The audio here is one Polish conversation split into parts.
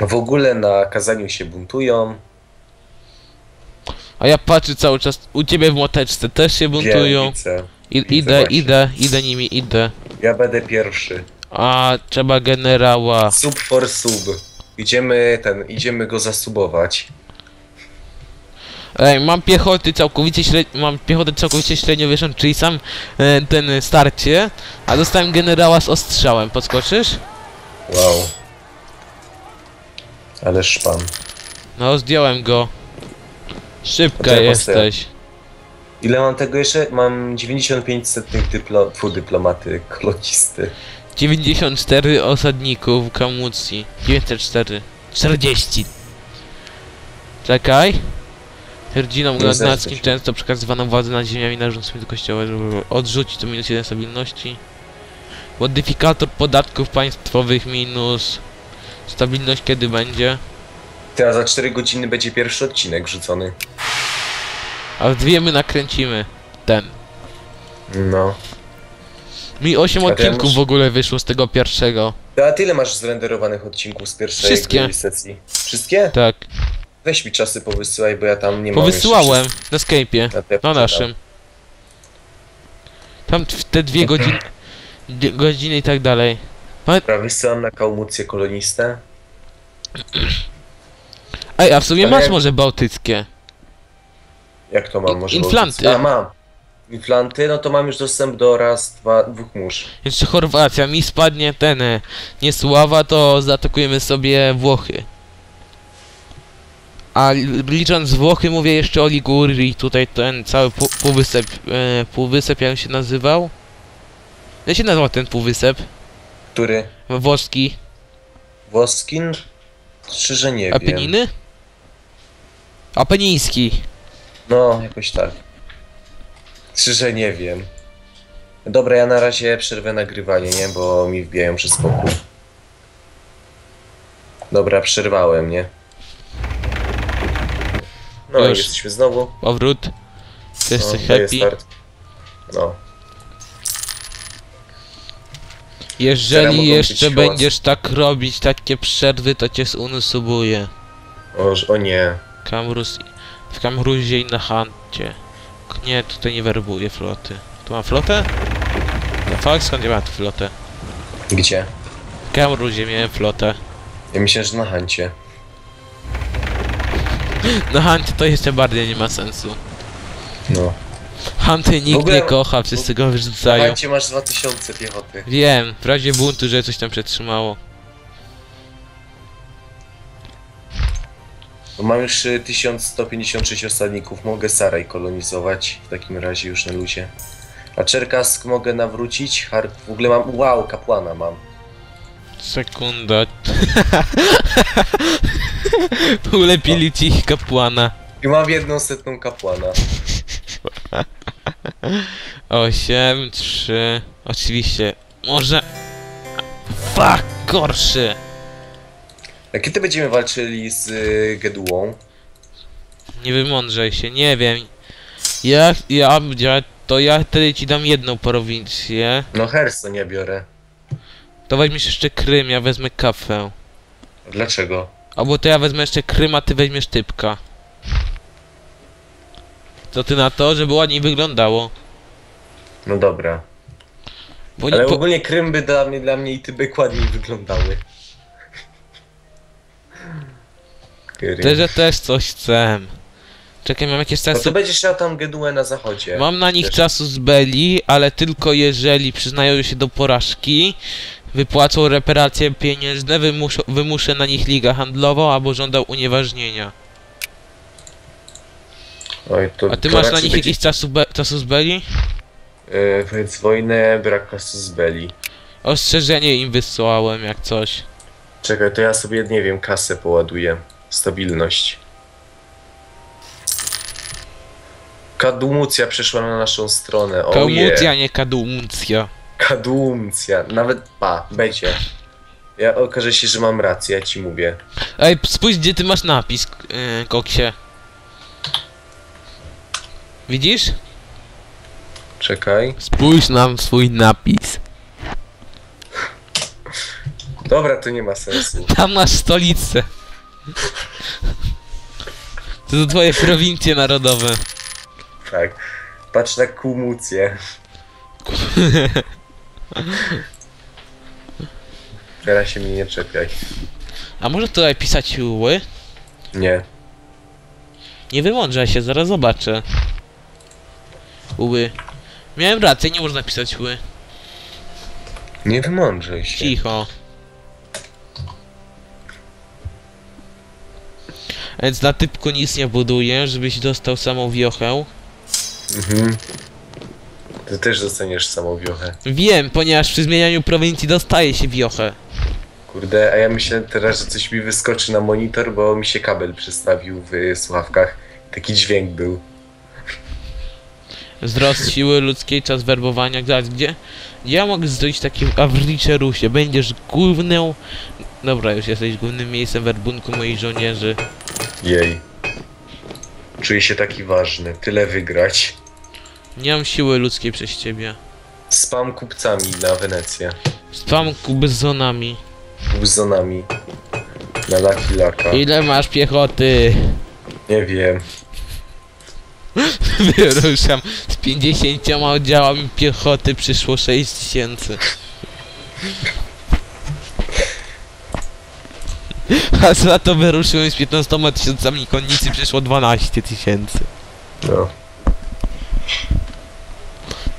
W ogóle na kazaniu się buntują. A ja patrzę cały czas, u ciebie w młoteczce też się buntują. I, idę, właśnie. idę, idę nimi, idę. Ja będę pierwszy. A, trzeba generała. Sub for sub. Idziemy ten, idziemy go zasubować. Ej, mam piechoty całkowicie średnio, mam piechotę całkowicie średniowieczną, czyli sam e, ten starcie, a dostałem generała z ostrzałem. Podskoczysz? Wow. Ale szpan. No, zdjąłem go. Szybka Poczekaj, jesteś. Ile mam tego jeszcze? Mam 95 setnych dyplo... Fu, dyplomaty, kolonisty. 94 osadników Kamucji. 904. 40. Czekaj. Zeszczę się. często przekazywano władzę nad ziemiami narządzącymi do kościoła, żeby odrzucić to minus 1 stabilności. Modyfikator podatków państwowych minus. Stabilność kiedy będzie? Teraz za 4 godziny będzie pierwszy odcinek rzucony. A w dwie my nakręcimy. Ten. No. Mi 8 A ja odcinków muszę- w ogóle wyszło z tego pierwszego. A tyle masz zrenderowanych odcinków z pierwszej Wszystkie. sesji? Wszystkie? Tak. Weź mi czasy powysyłaj, bo ja tam nie mam Powysyłałem jeszcze na Skype'ie. Na poczytam. naszym. Tam w te dwie godziny. godziny i tak dalej. Dobra, wysyłam na Kałmucję kolonistę. Ej, a w sumie Ale masz może bałtyckie. Jak to mam? Może Inflanty. A, mam. Inflanty, no to mam już dostęp do raz, dwa, dwóch mórz. Jeszcze Chorwacja, mi spadnie ten. e, Nie sława, to zaatakujemy sobie Włochy. A li- licząc Włochy, mówię jeszcze o Ligurii, tutaj ten cały pół- półwysep, e, półwysep jak się nazywał? Jak się nazywał ten półwysep? Który? Włoski. Woskin? Szczerze nie wiem. Apeniny? Apeniński. No, jakoś tak. Szczerze nie wiem. Dobra, ja na razie przerwę nagrywanie, nie? Bo mi wbijają przez pokój. Dobra, przerwałem, nie? No i Już. jesteśmy znowu. Powrót. No, Jesteś daję happy. start. No. Teraz Jeżeli jeszcze będziesz tak robić, takie przerwy, to cię zunusubuję. O, o nie. Kamrus, w Kamruzie i na Hancie. Nie, tutaj nie werbuję floty. Tu mam flotę? No fakt, skąd ja mam tu flotę? Gdzie? W Kamruzie miałem flotę. Ja myślę, że na Hancie. Na Hancie to jeszcze bardziej nie ma sensu. No. Hanty nikt ogóle- nie kocha, wszyscy go wyrzucają. Hancie masz 2000 piechoty. Wiem, w razie buntu, że coś tam przetrzymało. Bo mam już y, 1156 osadników, mogę Saraj kolonizować w takim razie już na luzie. A Czerkask mogę nawrócić, Har w ogóle mam, wow, kapłana mam. Sekunda. Ulepili ci ich kapłana. I mam jedną setną kapłana. 8, 3. Oczywiście. Może. Fuck, gorszy. A kiedy będziemy walczyli z y, Gedułą? Nie wymądrzaj się, nie wiem. Ja, ja, ja, to ja wtedy ci dam jedną prowincję. No Herson ja biorę. To weźmiesz jeszcze Krym, ja wezmę kafę. Dlaczego? Albo to ja wezmę jeszcze Krym, a ty weźmiesz typka. To ty na to, żeby ładniej wyglądało. No dobra. Bo nie, Ale po, ogólnie Krym by dla mnie, dla mnie i Tybek ładniej wyglądały. Krym. też, że też coś chcę. Czekaj, mam jakieś No to będziesz miał tam Gedułę na zachodzie. Mam na nich Też. czasu z Beli, ale tylko jeżeli przyznają się do porażki, wypłacą reparacje pieniężne, wymuszą, wymuszę na nich ligę handlową albo żądał unieważnienia. Oj, to A ty to masz na nich będzie- jakiś czasu, be, czasu z Beli? Yy, powiedz wojnę, brak kasu z Beli. Ostrzeżenie im wysłałem, jak coś. Czekaj, to ja sobie, nie wiem, kasę poładuję. Stabilność. Kadumucja przeszła na naszą stronę. O Kałmucja, je. nie kadumucja. Kadumucja. Nawet, pa, będzie. Ja okaże się, że mam rację, ja ci mówię. Ej, spójrz gdzie ty masz napis, yy, koksie. Widzisz? Czekaj. Spójrz na swój napis. Dobra, to nie ma sensu. Tam masz stolicę. To są twoje prowincje narodowe. Tak. Patrz na kumucję. Teraz się mnie nie czepiaj. A może tutaj pisać ły? Nie. Nie wymądrzę się, zaraz zobaczę. Ły. Miałem rację, nie można pisać ły. Nie wymądrzej się. Cicho. Więc na typku nic nie buduję, żebyś dostał samą wiochę. Mhm. Ty też dostaniesz samą wiochę. Wiem, ponieważ przy zmienianiu prowincji dostaje się wiochę. Kurde, a ja myślę teraz, że coś mi wyskoczy na monitor, bo mi się kabel przestawił w słuchawkach. Taki dźwięk był. Wzrost siły ludzkiej, czas werbowania, gdzie? Ja mogę zrobić takie w Awriczerusie? Będziesz główną... Dobra, już jesteś głównym miejscem werbunku moich żołnierzy. Jej. Czuję się taki ważny. Tyle wygrać. Nie mam siły ludzkiej przez ciebie. Spam kupcami na Wenecję. Spam kubzonami. Buzonami. Na Lucky Laka. Ile masz piechoty? Nie wiem. Wyruszam z 50 oddziałami piechoty przyszło 6000. A za to wyruszyłem z 15 tysiącami konnicy przyszło 12 tysięcy. No.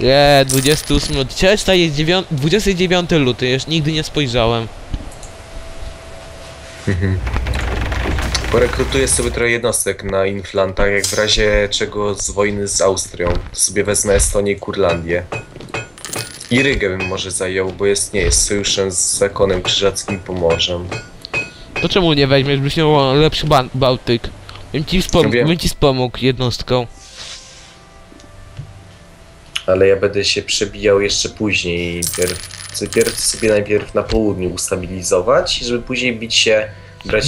Nie, 28 lut. Dzisiaj jest 9, 29 luty, już nigdy nie spojrzałem. Porekrutuję sobie trochę jednostek na Inflantach, jak w razie czego z wojny z Austrią. To sobie wezmę Estonię i Kurlandię. I Rygę bym może zajął, bo jest, nie jest sojuszem z zakonem krzyżackim Pomorzem. To czemu nie weźmiesz, byś miał lepszy ban- Bałtyk? Bym ci, wspom- Wiem. bym ci wspomógł jednostką. Ale ja będę się przebijał jeszcze później. Pierw, pierw sobie najpierw na południu ustabilizować, żeby później bić się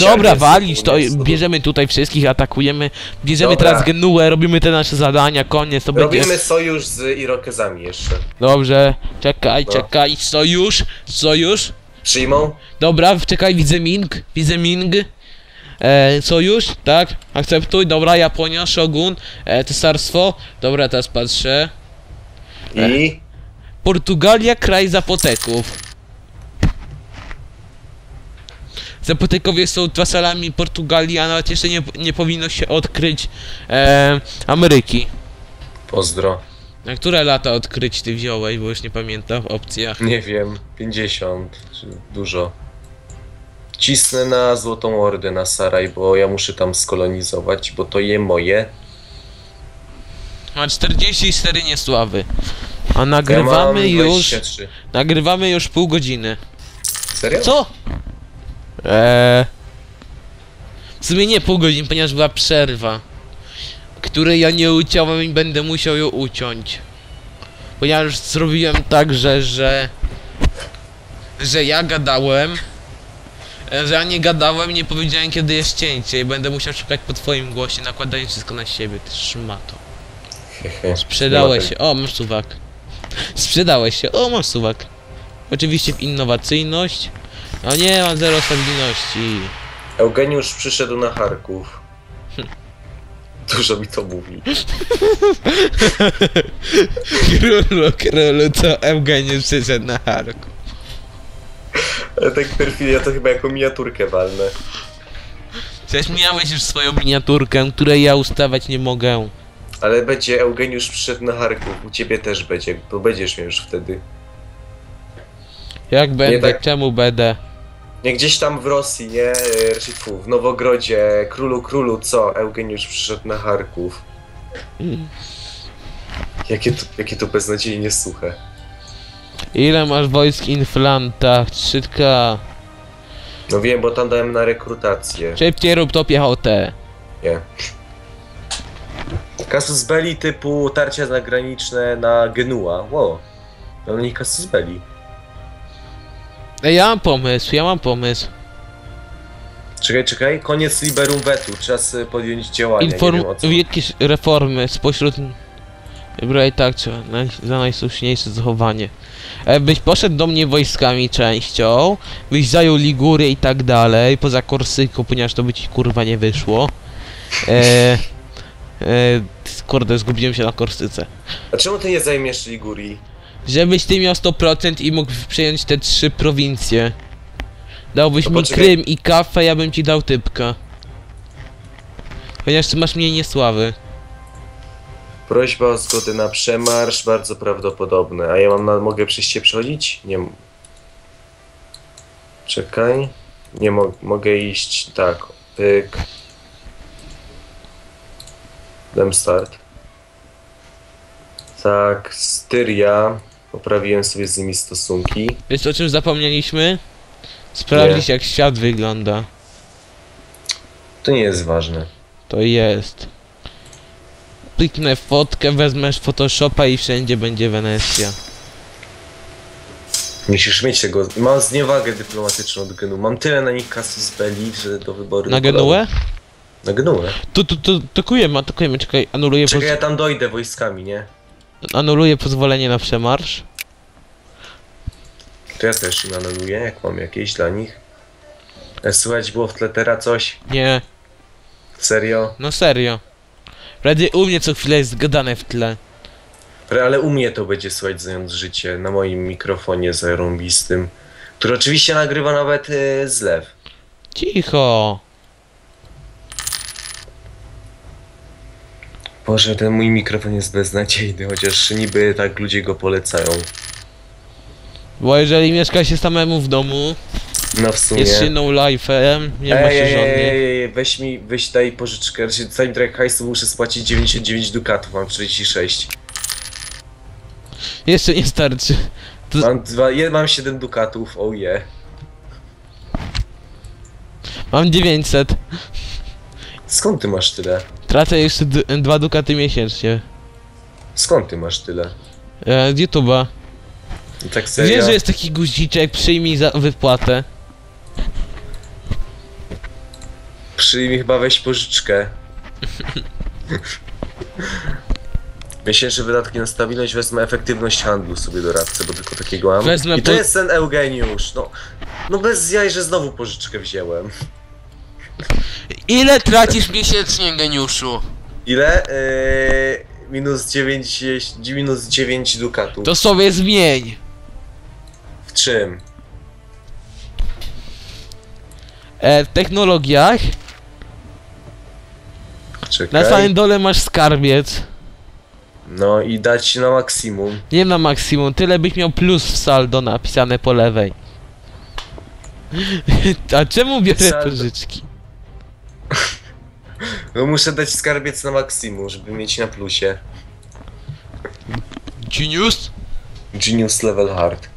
Dobra, walić to, bierzemy tutaj wszystkich, atakujemy, bierzemy Dobra. teraz Genuę, robimy te nasze zadania, koniec, to będzie... Robimy sojusz z Irokezami jeszcze. Dobrze, czekaj, No. czekaj, sojusz, sojusz. Przyjmą? Dobra, czekaj, widzę Ming, widzę Ming. E, sojusz, tak, akceptuj, dobra, Japonia, Shogun, e, cesarstwo, dobra, teraz patrzę. I... Portugalia, kraj zapoteków. Zapotekowie są wasalami Portugalii, a nawet jeszcze nie, nie powinno się odkryć e, Ameryki. Pozdro. Na które lata odkryć ty wziąłeś, bo już nie pamiętam w opcjach. Nie wiem, 50 czy dużo. Cisnę na Złotą Ordę na Saraj, bo ja muszę tam skolonizować, bo to je moje. Ma 44 niesławy. A Ja nagrywamy mam już. 23. Nagrywamy już pół godziny. Serio? Co? Eee. W sumie nie pół godziny, ponieważ była przerwa. Której ja nie uciąłem i będę musiał ją uciąć. Ponieważ zrobiłem tak, że, że... Ja gadałem. e, Że ja nie gadałem, nie powiedziałem kiedy jest cięcie i będę musiał szukać po twoim głosie, nakładając wszystko na siebie, ty szmato. Sprzedałeś się. O, masz suwak. Sprzedałeś się. O, masz suwak. Oczywiście w innowacyjność. A nie, mam zero stabilności. Eugeniusz przyszedł na Charków. Dużo mi to mówi. Królu, królu, co Eugeniusz przyszedł na harku. Ale tak perfidnie, to chyba jako miniaturkę walnę. Przecież miałeś już swoją miniaturkę, której ja ustawiać nie mogę. Ale będzie Eugeniusz przyszedł na Charków. U ciebie też będzie, bo będziesz miał już wtedy. Jak będę, tak. czemu będę? Nie gdzieś tam w Rosji, nie? E, Raczej fu, w Nowogrodzie, królu, królu, co? Eugeniusz przyszedł na Charków. Jakie to, jakie to beznadziejnie suche. Ile masz wojsk inflanta? 3K. No wiem, bo tam dałem na rekrutację. Szybciej rób to piechotę. Nie. Kasus belli typu tarcia zagraniczne na Genua. Wow. No nie kasus belli. Ej, ja mam pomysł, ja mam pomysł. Czekaj, czekaj. Koniec liberum vetu. Czas y, podjąć działania. Inform... Nie wiem o co. Jakieś reformy spośród... Dobra i tak trzeba, naj... za najsłuszniejsze zachowanie. E, byś poszedł do mnie wojskami częścią, byś zajął Ligurię i tak dalej, poza Korsyką, ponieważ to by ci kurwa nie wyszło. E, e, kurde, zgubiłem się na Korsyce. A czemu ty nie zajmiesz Ligurii? Żebyś ty miał 100% i mógł przejąć te trzy prowincje. Dałbyś To mi poczekaj. Krym i kafę, ja bym ci dał typka. Ponieważ ty masz mniej niesławy. Prośba o zgodę na przemarsz, bardzo prawdopodobne. A ja mam na... mogę przez ciebie przechodzić? Nie. m- Czekaj. Nie mo mogę iść. Tak. Pyk. Dam start. Tak, Styria. Poprawiłem sobie z nimi stosunki. Wiesz o czym zapomnieliśmy? Sprawdzić jak świat wygląda. To nie jest ważne. To jest. Kliknę fotkę, wezmesz Photoshopa i wszędzie będzie Wenecja. Musisz mieć tego. Mam zniewagę dyplomatyczną od Genu. Mam tyle na nich kasus belli, że do wyboru. Na. Genuę? Na Genuę. Tu, tu, tu, atakujemy, atakujemy, czekaj, anuluję, Czekaj, ja tam dojdę wojskami, nie? Anuluję pozwolenie na przemarsz. To ja też im anuluję, jak mam jakieś dla nich. E, Słychać było w tle teraz coś? Nie, Serio? no serio. Prawie u mnie co chwilę jest gadane w tle. Ale u mnie to będzie słychać zając życie na moim mikrofonie zarąbistym, który oczywiście nagrywa nawet e, zlew. Cicho. Boże, ten mój mikrofon jest beznadziejny, chociaż niby tak ludzie go polecają. Bo jeżeli mieszka się samemu w domu, No w sumie. jest się no life'em, nie ma Ej, się ej, żony. ej, ej, weź mi, weź daj pożyczkę, znaczy zanim trochę hajsu muszę spłacić 99 dukatów, mam 46. Jeszcze nie starczy. To- Mam, dwa, je, mam 7 dukatów, oh yeah. Mam 900. Skąd ty masz tyle? Tracę jeszcze dwa dukaty miesięcznie. Skąd ty masz tyle? E, z YouTube'a. Tak serio? Wiesz, że jest taki guziczek, przyjmij za wypłatę. Przyjmij chyba weź pożyczkę. Miesięczne wydatki na stabilność wezmę efektywność handlu sobie doradcę, bo tylko takiego mam. Wezmę I to po- jest ten Eugeniusz. No, no bez jaj, że znowu pożyczkę wziąłem. Ile tracisz miesięcznie, geniuszu? Ile? Yy, minus 9, minus 9 dukatów. To sobie zmień. W czym? E, w technologiach na Czekaj. samym dole masz skarbiec. No i dać na maksimum. Nie na maksimum, tyle byś miał plus w saldo napisane po lewej. A czemu biorę Saldo. pożyczki? No muszę dać skarbiec na maksimum, żeby mieć na plusie. Genius? Genius level hard.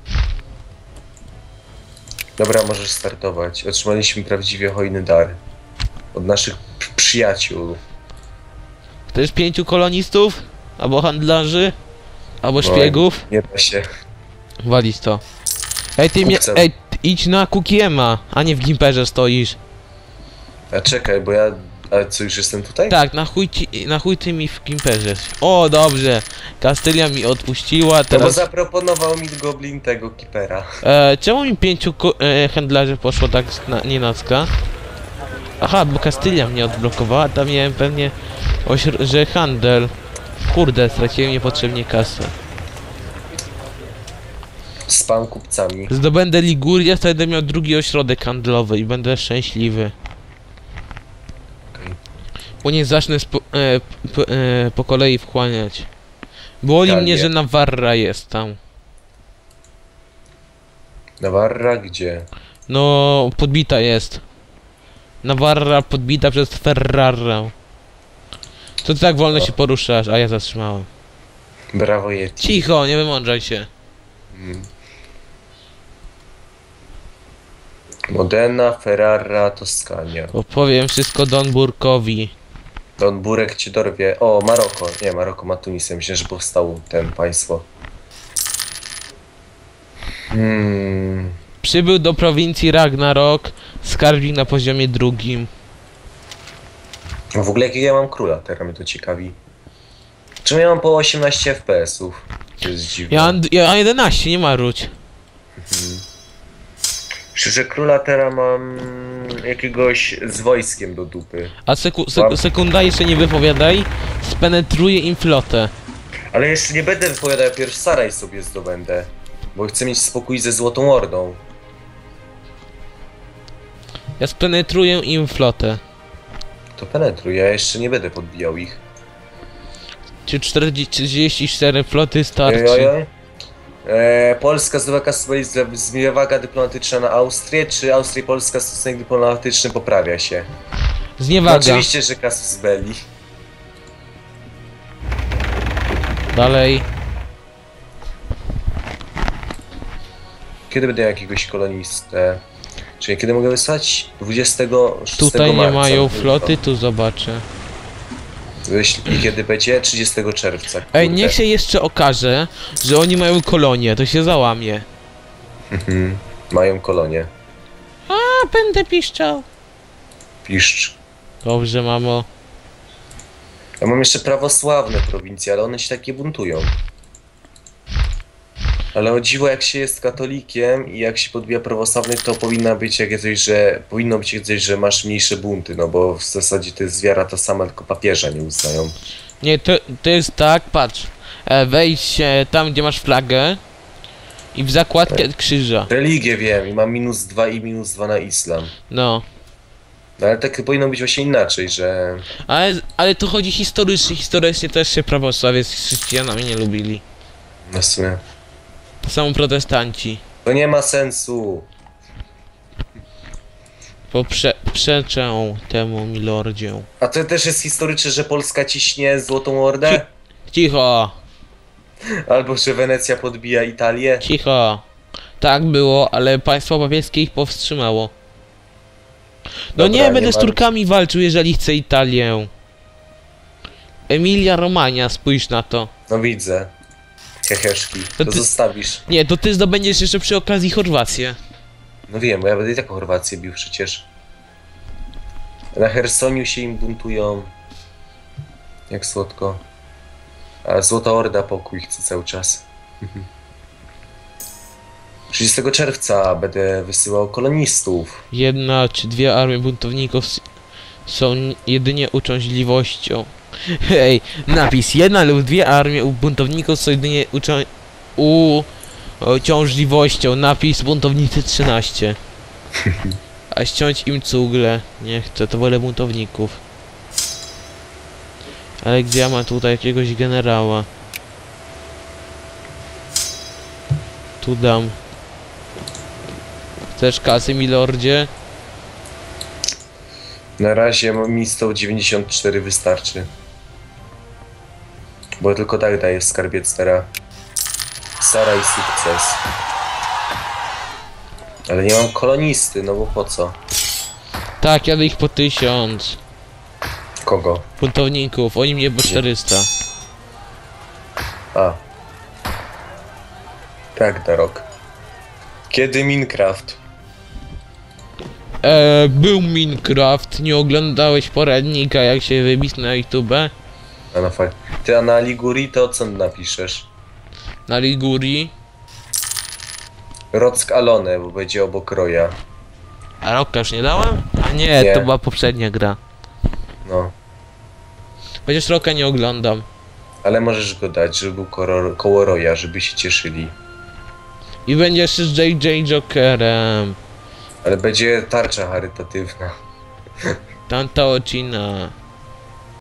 Dobra, możesz startować. Otrzymaliśmy prawdziwie hojny dar. Od naszych przyjaciół. Chcesz pięciu kolonistów? Albo handlarzy? Albo Oj. szpiegów? Nie da się. Walić to. Ej, ty mnie, Kupcem. ej, idź na Kukiema, a nie w Gimperze stoisz. A czekaj, bo ja... A co, już jestem tutaj? Tak, na chuj, ci, na chuj ty mi w Gimperze. O, dobrze. Kastylia mi odpuściła, No bo teraz... zaproponował mi Goblin tego Kipera. E, czemu mi pięciu e, handlarzy poszło tak na, nienacka? Aha, bo Kastylia mnie odblokowała, tam miałem pewnie, że handel. Kurde, straciłem niepotrzebnie kasę. Spam kupcami. Zdobędę Ligurię, wtedy będę miał drugi ośrodek handlowy i będę szczęśliwy. Bo nie zacznę spo, e, p, e, po kolei wchłaniać. Boli mnie, że Navarra jest tam. Navarra gdzie? No, podbita jest. Navarra podbita przez Ferrarę. To ty tak wolno O. się poruszasz, a ja zatrzymałem. Brawo Yeti. Cicho, nie wymądrzaj się. Mm. Modena, Ferrara, Toskania. Opowiem wszystko Don Burkowi. Don Burek ci dorwie. O, Maroko. Nie, Maroko ma Tunisem. Myślę, że powstało ten państwo. Hmm. Przybył do prowincji Ragnarok, skarbnik na poziomie drugim. W ogóle jakiego ja mam króla? Teraz mnie to ciekawi. Czemu ja mam po 18 FPS-ów? To jest dziwne. Ja, mam- ja mam 11, nie marudź. Szczerze, króla teraz mam jakiegoś z wojskiem do dupy. A seku, seku, sekunda, jeszcze nie wypowiadaj. Spenetruje im flotę. Ale jeszcze nie będę wypowiadał, pierw Saraj sobie zdobędę. Bo chcę mieć spokój ze Złotą Ordą. Ja spenetruję im flotę. To penetruj, ja jeszcze nie będę podbijał ich. Czy 40, 34 floty starczy? E, Polska zmiewaga dyplomatyczna na Austrię, czy Austria i Polska stosunek dyplomatyczny poprawia się? No Zniewaga. oczywiście, że Casus Belli. Dalej. Kiedy będę jakiegoś kolonistę? Czyli kiedy mogę wysłać? 26 Tutaj nie marca. mają tylko. floty, tu zobaczę. Jeśli kiedy będzie? 30 czerwca. Ej, kurde. niech się jeszcze okaże, że oni mają kolonię, to się załamie. Mhm. Mają kolonię. A, będę piszczał. Piszcz. Dobrze, mamo. Ja mam jeszcze prawosławne prowincje, ale one się takie buntują. Ale o dziwo, jak się jest katolikiem i jak się podbija prawosławnych, to powinna być jak coś, że powinno być jak coś, że masz mniejsze bunty, no bo w zasadzie to jest wiara ta sama, tylko papieża nie uznają. Nie, to, to jest tak, patrz. E, wejdź e, tam, gdzie masz flagę i w zakładkę krzyża. Religię wiem i mam minus 2 i minus 2 na islam. No. No ale tak powinno być właśnie inaczej, że Ale, ale to chodzi historycznie. Historycznie też się prawosławie z chrześcijanami nie lubili. no w sumie To są protestanci. to nie ma sensu. Poprze przeczę temu milordzie. A to też jest historyczne, że Polska ciśnie Złotą Ordę? Cicho, Albo że Wenecja podbija Italię? cicho. Tak było, ale państwo papieskie ich powstrzymało. No Dobra, nie, będę nie z Turkami walczył, jeżeli chcę Italię. Emilia Romania, spójrz na to. No widzę. Heheszki. To To ty- zostawisz. Nie, to ty zdobędziesz jeszcze przy okazji Chorwację. No wiem, bo ja będę i tak o Chorwację bił przecież. Na Hersoniu się im buntują. Jak słodko. A Złota Orda pokój chce cały czas. 30 czerwca będę wysyłał kolonistów. Jedna czy dwie armie buntowników są jedynie uciążliwością. Hej, napis. Jedna lub dwie armie u buntowników są jedynie uciążliwością. Napis buntownicy 13. A ściąć im cugle. Nie chcę, to wolę buntowników. Ale gdzie ja mam tutaj jakiegoś generała? Tu dam. Chcesz kasy, milordzie? Na razie mi 194 wystarczy. Bo tylko tak daje skarbiec teraz. Sara i sukces. Ale nie mam kolonisty, no bo po co? Tak, jadę ich po tysiąc. Kogo? Buntowników, oni mnie po 400. A. Tak, Darok. Kiedy Minecraft? Eee, był Minecraft, nie oglądałeś poradnika jak się wybić na YouTube? A na fakt. Ty a na Ligurii to co napiszesz? Na Ligurii? Rock Alone, bo będzie obok Roya. A Roka już nie dałem? A nie, Nie. to była poprzednia gra. No. Chociaż Roka nie oglądam. Ale możesz go dać, żeby był koło, koło Roya, żeby się cieszyli. I będzie jeszcze z JJ Jokerem. Ale będzie tarcza charytatywna. Tanta Ocina.